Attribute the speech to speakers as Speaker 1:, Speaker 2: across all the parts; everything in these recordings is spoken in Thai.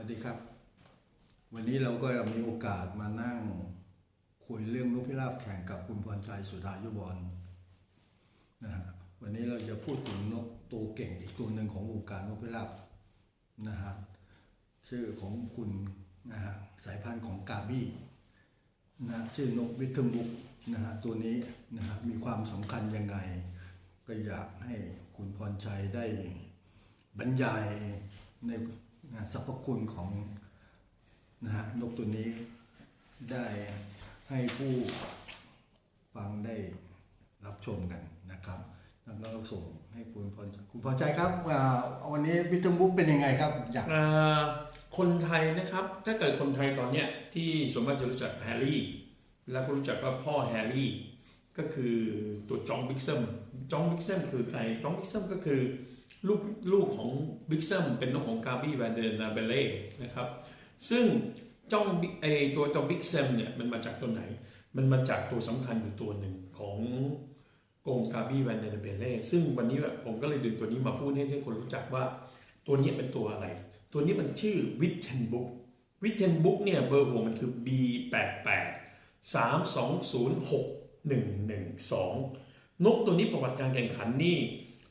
Speaker 1: วัสดีครับ วันนี้เราก็มีโอกาสมานั่งคุยเรื่องนกพิราบแข่งกับคุณพรชัยสุดายุบอลนะฮะวันนี้เราจะพูดถึงนกตัวเก่งอีกตัวหนึ่งของวงการนกพิราบนะฮะชื่อของคุณนะฮะสายพันธุ์ของกาบี้นะฮะชื่อนกวิทเทอร์มุกนะฮะตัวนี้นะฮะมีความสำคัญยังไง ก็อยากให้คุณพรชัยได้บรรยายใน นะสรรพคุณของนะฮะนกตัวนี้ได้ให้ผู้ฟังได้รับชมกันนะครับแล้วก็ส่งให้คุณพรคุณพรชัยครับอ่าวันนี้วิทยบุ๊กเป็นยังไงครับอยาก
Speaker 2: คนไทยนะครับ ถ้าเกิดคนไทยตอนเนี้ยที่ส่วนมากจะรู้จักแฮร์รี่ แล้วก็รู้จักว่าพ่อแฮร์รี่ ก็คือตัวจอห์นบิ๊กซมจอห์นบิ๊กซมคือใครจอห์นบิ๊กซมก็คือ ลูกลูกของบิ๊กซัมเป็นนกของกาบี้แวนเดอร์นาเบเล่นะครับ ซึ่งจ้อห์นบิ๊กไอตัวจอห์นบิ๊กซัมเนี่ยมันมาจากตัวไหน มันมาจากตัวสำคัญอยู่ตัวหนึ่งของกงกาบี้แวนเดอร์เบเล่ซึ่งวันนี้ผมก็เลยดึงตัวนี้มาพูดให้ทุกคนรู้จักว่าตัวนี้เป็นตัวอะไร ตัวนี้มันชื่อวิทเทนบุ๊กวิทเทนบุ๊กเนี่ยเบอร์หัวมันคือ B 8 8 3 2 0 6 1 1 2 นกตัวนี้ประวัติการแข่งขันนี่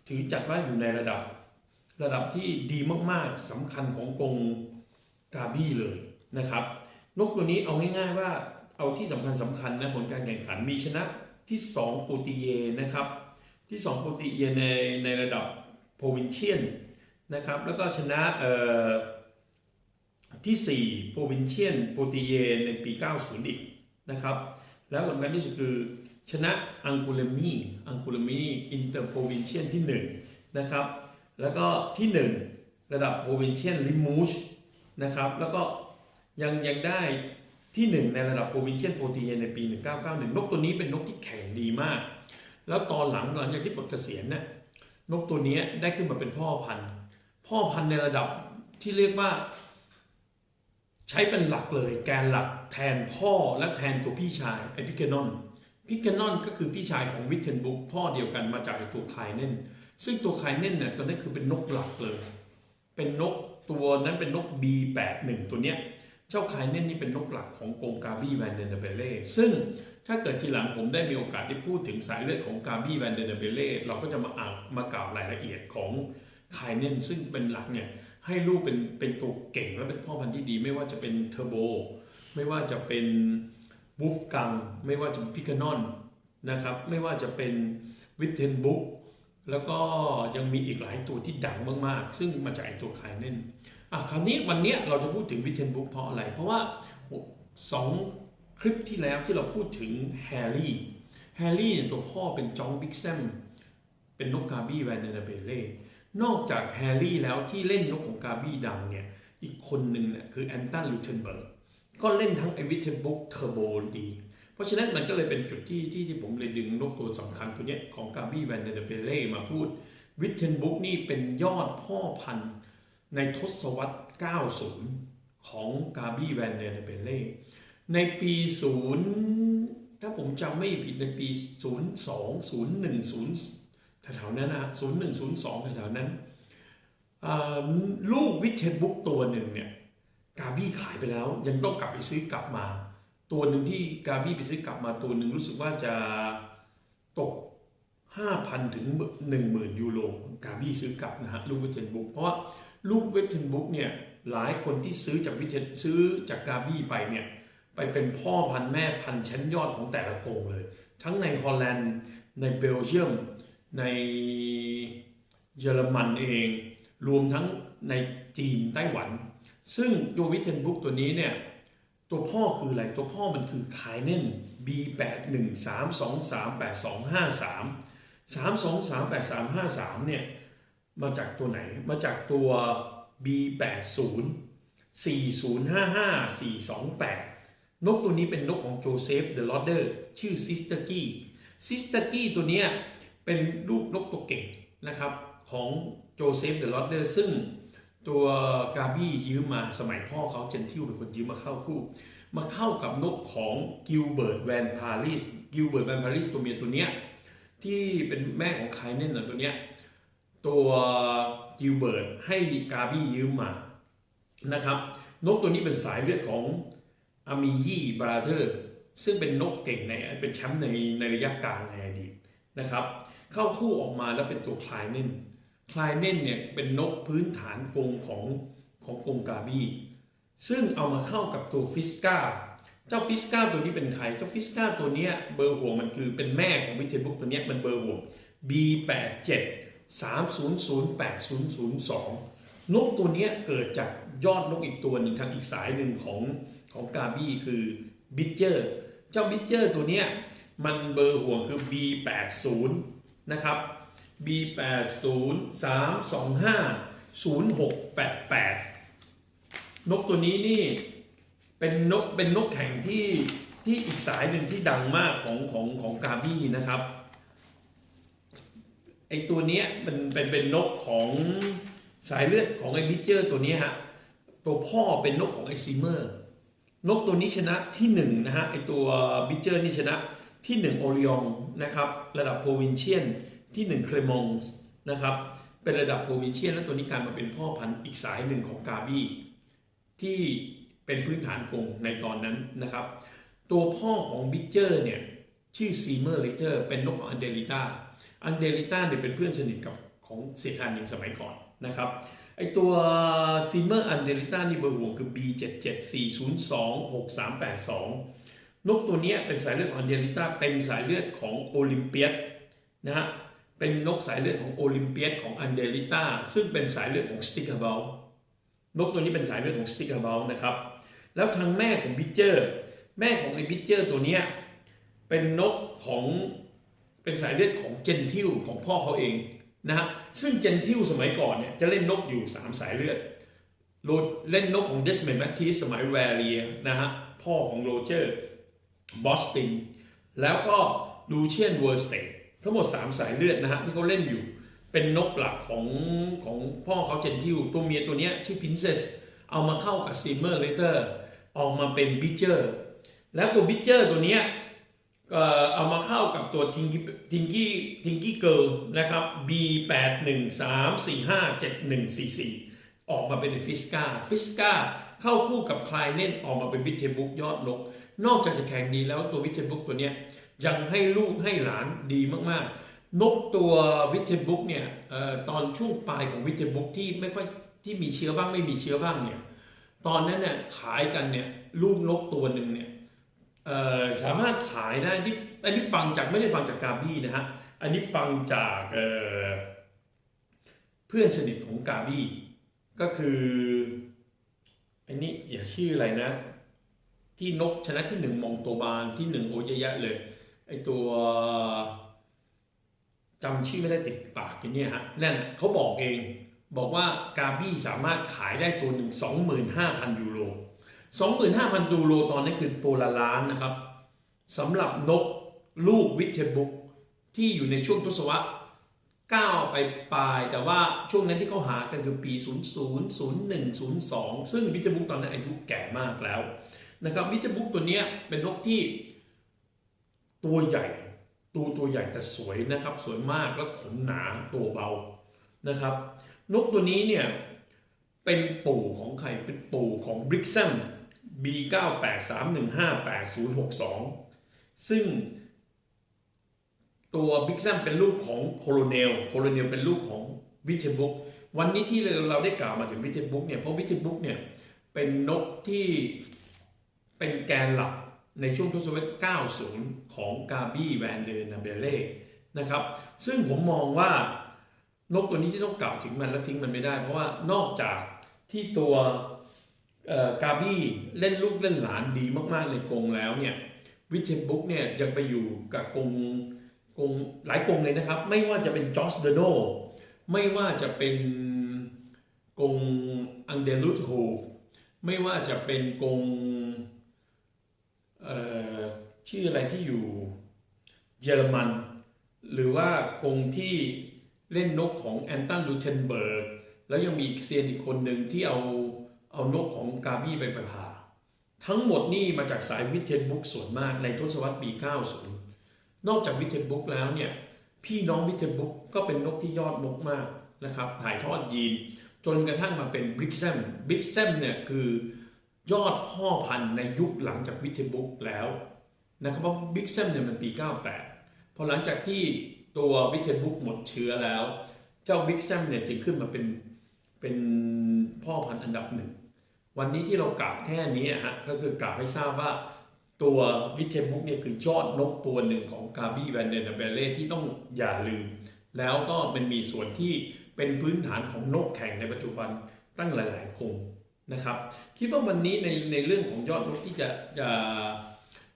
Speaker 2: ถือจัดว่าอยู่ในระดับ ระดับที่ดีมากๆสำคัญของกรงกาบี้เลยนะครับ นกตัวนี้เอาง่ายๆว่าเอาที่สำคัญสำคัญนะผลการแข่งขันมีชนะที่ 2 โปรตีเยนะครับ ที่ 2 โปรตีเยในในระดับโปรวินเชียนนะครับ แล้วก็ชนะเอ่อที่4โปรวินเชียนโปรตีเยในปี 90 อีกนะครับ แล้วสำคัญที่สุดคือ ชนะอังกูเลมีอังกูเลมีอินเตอร์โปรวินเชียนที่1นะครับแล้วก็ที่ 1 ระดับโปรวินเชียนลิมูชนะครับแล้วก็ยังยังได้ที่ 1 ในระดับโปรวินเชียนโปรตีเยในปี 1991 นกตัวนี้เป็นนกที่แข็งดีมาก แล้วตอนหลังหลังจากที่ปลดเกษียณเนี่ยนกตัวนี้ได้ขึ้นมาเป็นพ่อพันธุ์ พ่อพันธุ์ในระดับที่เรียกว่า ใช้เป็นหลักเลยแกนหลักแทนพ่อและแทนตัวพี่ชายไอพิกเกนอน พิกเกนอนก็คือพี่ชายของวิทเทนบุกพ่อเดียวกันมาจากตัวไคเน่น ซึ่งตัวไคเน่นเนี่ยตัวนี้คือเป็นนกหลักเลยเป็นนกตัวนั้นเป็นนก B81 ตัวเนี้ยเจ้าไคเน่นนี่เป็นนกหลักของกรงกาบี้แวนเดนเบเล่ซึ่งถ้าเกิดทีหลังผมได้มีโอกาสได้พูดถึงสายเลือดของกาบี้แวนเดนเบเล่เราก็จะมาอ่านมากล่าวรายละเอียดของไคเนนซึ่งเป็นหลักเนี่ยให้ลูกเป็นเป็นตัวเก่งและเป็นพ่อพันธุ์ที่ดี ไม่ว่าจะเป็นเทอร์โบ ไม่ว่าจะเป็น บูฟกังไม่ว่าจะเป็นพิกานอนนะครับ ไม่ว่าจะเป็นวิทเทนบุ๊กแล้วก็ยังมีอีกหลายตัวที่ดังมากๆ ซึ่งมาจากไอตัวไคเนนอะคราวนี้วันเนี้ยเราจะพูดถึงวิทเทนบุ๊กเพราะอะไร เพราะว่าสองคลิปที่แล้วที่เราพูดถึงแฮร์รี่แฮร์รี่เนี่ยตัวพ่อเป็นจองบิ๊กแซมเป็นนกกาบี้แวนเดนเบเล่นอกจากแฮร์รี่แล้วที่เล่นนกของกาบี้ดังเนี่ยอีกคนหนึ่งเนี่ยคือแอนตันลูเทนเบิร์ก ก็เล่นทั้งไอวิทเทนบุ๊กเทอร์โบดี เพราะฉะนั้นมันก็เลยเป็นจุดที่ที่ที่ผมเลยดึงนกตัวสำคัญตัวเนี้ยของกาบี้แวนเดนเบเล่มาพูดวิทเทนบุ๊กนี่เป็นยอดพ่อพันธุ์ในทศวรรษ 90 ของกาบี้แวนเดนเบเล่ในปี 0 ถ้าผมจำไม่ผิดในปี 02 01 0แถวๆนั้นนะศูนย์หนึ่งศูนย์สองแถวๆนั้น ลูกวิทเทนบุ๊กตัวหนึ่งเนี่ย กาบี้ขายไปแล้ว ยังต้องกลับไปซื้อกลับมา ตัวหนึ่งที่กาบี้ไปซื้อกลับมาตัวหนึ่งรู้สึกว่าจะตก 5,000 ถึง 10,000 ยูโรกาบี้ซื้อกลับนะฮะลูกวิทเทนบุ๊กเพราะว่าลูกวิทเทนบุ๊กเนี่ยหลายคนที่ซื้อจากวิเทนซื้อจากกาบี้ไปเนี่ยไปเป็นพ่อพันธุ์แม่พันธุ์ชั้นยอดของแต่ละกงเลย ทั้งในฮอลแลนด์ในเบลเยียมในเยอรมันเอง รวมทั้งในจีนไต้หวัน ซึ่งตัววิเทนบุ๊กตัวนี้เนี่ย ตัวพ่อคืออะไร ตัวพ่อมันคือคายเน่น B8132382253 3238353 เนี่ย มาจากตัวไหน มาจากตัว B80 4055 428 นกตัวนี้เป็นนกของโจเซฟเดอะลอเดอร์ชื่อซิสเตอร์กี้ซิสเตอร์กี้ตัวเนี้ยเป็นลูกนกตัวเก่งนะครับ ของโจเซฟเดอะลอดเดอร์ซึ่ง ตัวกาบี้ยืมมาสมัยพ่อเขาเจนทิลเป็นคนยืมมาเข้าคู่ มาเข้ากับนกของกิลเบิร์ตแวนพาริสกิลเบิร์ตแวนพาริสตัวเมียตัวเนี้ยที่เป็นแม่ของไคเน่นนะตัวเนี้ยตัวกิลเบิร์ตให้กาบี้ยืมมานะครับนกตัวนี้เป็นสายเลือดของอามิยี่บราเธอร์ซึ่งเป็นนกเก่งในเป็นแชมป์ในในระยะกลางในอดีตนะครับ เข้าคู่ออกมาแล้วเป็นตัวคลายเน่น คลายเน่นเนี่ยเป็นนกพื้นฐานกรงของของกรงกาบี้ซึ่งเอามาเข้ากับตัวฟิสกาเจ้าฟิสกาตัวนี้เป็นใคร เจ้าฟิสกาตัวเนี้ยเบอร์ห่วงมันคือเป็นแม่ของวิเทบุ๊กตัวเนี้ยมันเบอร์ห่วง B87 3008002 นกตัวเนี้ยเกิดจากยอดนกอีกตัวหนึ่งทางอีกสายหนึ่งของของกาบี้คือบิเจอร์เจ้าบิเจอร์ตัวเนี้ยมันเบอร์ห่วงคือ B80 นะครับ B80 325 0688 นกตัวนี้นี่เป็นนกเป็นนกแข่งที่ที่อีกสายหนึ่งที่ดังมากของของของกาบี้นะครับไอตัวเนี้ยมันเป็นเป็นนกของสายเลือดของไอบิเจอร์ตัวนี้ฮะตัวพ่อเป็นนกของไอซิเมอร์นกตัวนี้ชนะที่หนึ่งนะฮะไอตัวบิเจอร์นี่ชนะที่หนึ่งโอริองนะครับระดับโปรวินเชียน ที่หนึ่งเคลมองส์นะครับ เป็นระดับโปรวินเชียนแล้วตัวนี้กลารมาเป็นพ่อพันธุ์อีกสายหนึ่งของกาบี้ที่เป็นพื้นฐานกงในตอนนั้นนะครับ ตัวพ่อของบิเจอร์เนี่ยชื่อซีเมอร์เลเจอร์เป็นนกของอันเดลิต้าอันเดลิต้าเนี่ยเป็นเพื่อนสนิทกับของเซธานิงสมัยก่อนนะครับไอตัวซีเมอร์อันเดลิต้านี่เบอร์ห่วงคือ B774026382 นกตัวเนี้ยเป็นสายเลือดของอันเดลิต้าเป็นสายเลือดของโอลิมเปียสนะฮะ เป็นนกสายเลือดของโอลิมเปียสของอันเดลิต้าซึ่งเป็นสายเลือดของสติกเกอร์เบลนกตัวนี้เป็นสายเลือดของสติกเกอร์เบลนะครับ แล้วทางแม่ของบิเจอร์แม่ของไอบิเจอร์ตัวเนี้ยเป็นนกของเป็นสายเลือดของเจนทิลของพ่อเขาเองนะฮะซึ่งเจนทิลสมัยก่อนเนี่ยจะเล่นนกอยู่ 3 สายเลือดโรเล่นนกของเดสเมนแมททีสมัยแวเรียนะฮะพ่อของโรเจอร์บอสตินแล้วก็ลูเชียนเวอร์สเตท ทั้งหมด 3 สายเลือดนะฮะที่เขาเล่นอยู่ เป็นนกหลักของของพ่อเขาเจนทิลตัวเมียตัวเนี้ยชื่อพินเซสเอามาเข้ากับซีเมอร์เลเตอร์ออกมาเป็นบิเจอร์แล้วตัวบิเจอร์ตัวเนี้ยเอ่อเอามาเข้ากับตัวทิงกี้ทิงกี้ทิงกี้เกิลนะครับ B 8 1 3 4 5 7 1 4 4 ออกมาเป็นฟิสกาฟิสกาเข้าคู่กับคลายเน่นออกมาเป็นวิเทบุกยอดนก นอกจากจะแข่งดีแล้วตัววิเทบุกตัวเนี้ย ยังให้ลูกให้หลานดีมากๆ นกตัววิเทบุกเนี่ยออตอนช่วงปลายของวิเทบุกที่ไม่ค่อยที่มีเชื้อบ้างไม่มีเชื้อบ้างเนี่ยตอนนั้นเนี่ยขายกันเนี่ยลูกนกตัวหนึ่งเนี่ยสามารถขายได้ที่อันนี้ฟังจากไม่ได้ฟังจากกาบี้นะฮะอันนี้ฟังจากเเพื่อนสนิทของกาบี้ก็คืออันนี้อย่าชื่ออะไรนะ ที่นกชนะที่หนึ่งมองตัวบานที่หนึ่งโอ้เยอะยะเลย ไอตัวจำชื่อไม่ได้ติดปากอย่างเนี้ยฮะนั่นเขาบอกเองบอกว่ากาบี้สามารถขายได้ตัวหนึ่ง25,000 ยูโร 25,000 ยูโรตอนนั้นคือตัวละล้านนะครับสำหรับนกลูกวิเทบุกที่อยู่ในช่วงทศวรรษ9ไปปลาย แต่ว่าช่วงนั้นที่เขาหากันคือปี 00 01 02 ซึ่งวิเทบุกตอนนั้นอายุแก่มากแล้วนะครับวิเทบุกตัวเนี้ยเป็นนกที่ ตัวใหญ่ตัวตัวใหญ่แต่สวยนะครับ สวยมากแล้วขนหนาตัวเบานะครับ นกตัวนี้เนี่ยเป็นปู่ของใครเป็นปู่ของบริกซัม B983158062 ซึ่งตัวบิ๊กซัมเป็นลูกของโคโลเนลโคโลเนลเป็นลูกของวิเทบุกวันนี้ที่เราได้กล่าวมาถึงวิเทบุกเนี่ยเพราะวิเทบุกเนี่ยเป็นนกที่เป็นแกนหลัก ในช่วงทศวรรษ 90 ของกาบี้แวนเดอร์นาเบเล่นะครับ ซึ่งผมมองว่านกตัวนี้ที่ต้องกล่าวถึงมันแล้วทิ้งมันไม่ได้ เพราะว่านอกจากที่ตัวกาบี้เล่นลูกเล่นหลานดีมาก ๆ ในกรงแล้วเนี่ยวิเทบุกเนี่ยยังไปอยู่กับกรงกรงหลายกรงเลยนะครับ ไม่ว่าจะเป็นจอสเดโนไม่ว่าจะเป็นกรงอังเดลุตโฮไม่ว่าจะเป็นกรง ชื่ออะไรที่อยู่เยอรมัน หรือว่ากรงที่เล่นนกของแอนตันลูเทนเบิร์กแล้วยังมีอีกเซียนอีกคนหนึ่งที่เอาเอานกของกาบี้ไปประพาทั้งหมดนี่มาจากสายวิเทนบุ๊กส่วนมากในทศวรรษปี 90 นอกจากวิเทนบุ๊กแล้วเนี่ยพี่น้องวิเทนบุ๊กก็เป็นนกที่ยอดนกมากนะครับถ่ายทอดยีน จนกระทั่งมาเป็นบิ๊กแซมบิ๊กแซมเนี่ยคือยอดพ่อพันธุ์ในยุคหลังจากวิเทนบุ๊กแล้ว นะครับเพราะบิ๊กแซมเนี่ยมันปี 98 พอหลังจากที่ตัววิเทบุ๊กหมดเชื้อแล้ว เจ้าบิ๊กแซมเนี่ยจึงขึ้นมาเป็นเป็นพ่อพันธุ์อันดับหนึ่ง วันนี้ที่เรากล่าวแค่นี้ฮะก็คือกล่าวให้ทราบว่าตัววิเทบุ๊กเนี่ยคือยอดนกตัวหนึ่งของกาบี้แวนเดนเบเล่ที่ต้องอย่าลืม แล้วก็มันมีส่วนที่เป็นพื้นฐานของนกแข่งในปัจจุบันตั้งหลายๆกลุ่มนะครับ คิดว่าวันนี้ในในเรื่องของยอดนกที่จะจะ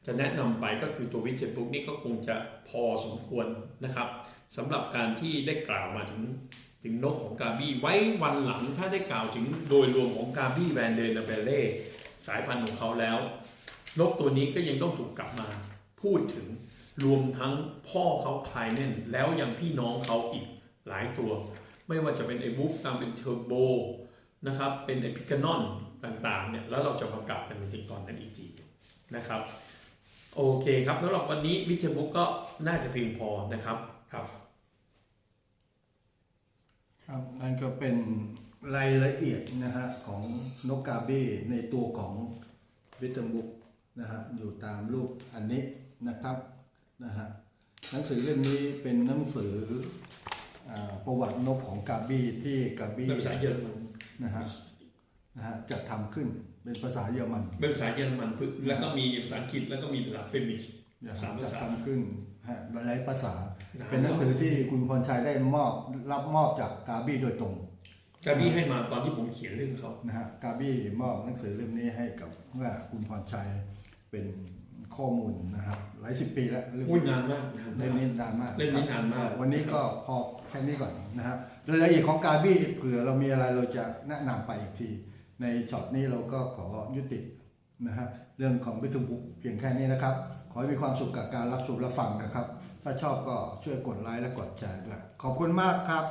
Speaker 2: จะแนะนำไปก็คือตัววิเทบุ๊กนี่ก็คงจะพอสมควรนะครับสำหรับการที่ได้กล่าวมาถึงถึงนกของกาบี้ไว้วันหลังถ้าได้กล่าวถึงโดยรวมของกาบี้แวนเดนเบเล่สายพันธุ์ของเขาแล้ว นกตัวนี้ก็ยังต้องถูกกลับมาพูดถึงรวมทั้งพ่อเขาคลายเน่นแล้วยังพี่น้องเขาอีกหลายตัว ไม่ว่าจะเป็นไอ้บูฟตามเป็นเทอร์โบนะครับเป็นไอ้พิกานอนต่างๆเนี่ยแล้วเราจะมากลับกันในตอนนั้นอีกทีนะครับ โอเคครับสำหรับวันนี้วิทยบุ๊กก็น่าจะเพียงพอนะครับครับ
Speaker 1: ครับนั่นก็เป็นรายละเอียดนะฮะของนกกาบี้ในตัวของวิตามุกนะฮะอยู่ตามรูปอันนี้นะครับนะฮะหนังสือเล่มนี้เป็นหนังสืออ่าประวัตินกของกาบี้ที่กาบี้
Speaker 2: เป็นภาษาเยอรมัน
Speaker 1: นะฮะ นะฮะจะทำขึ้นเป็นภาษาเยอรมัน
Speaker 2: เป็นภาษาเยอรมันพึ่งแล้วก็มีภาษาอังกฤษแล้วก็มีภาษาเฟมิช
Speaker 1: นะฮะ
Speaker 2: สามภา
Speaker 1: จะ
Speaker 2: ษา
Speaker 1: ทำขึ้นฮะหลายภาษา เป็นหนังสือที่คุณพรชัยได้มอบรับมอบจากกาบี้โดยตรง
Speaker 2: กาบี้ให้มาตอนที่ผมเขียนเรื่องเขา
Speaker 1: นะฮะกาบี้มอบหนังสือเล่มนี้ให้กับเมื่อคุณพรชัยเป็นข้อมูลนะครับหลายสิบปีแล้วเรื่อง
Speaker 2: อุ้ยนานมากนาน
Speaker 1: เล่ม
Speaker 2: มาก
Speaker 1: นี้นานมาก
Speaker 2: เล่มนี้นานมาก
Speaker 1: วันนี้ก็พอแค่นี้ก่อนนะครับรายละเอียดของกาบี้เผื่อเรามีอะไรเราจะแนะนำไปอีกที ในช็อตนี้เราก็ขอยุตินะฮะเรื่องของวิทุบุกเพียงแค่นี้นะครับ ขอให้มีความสุขกับการรับชมและฟังนะครับ ถ้าชอบก็ช่วยกดไลค์และกดแชร์ด้วยขอบคุณมากครับ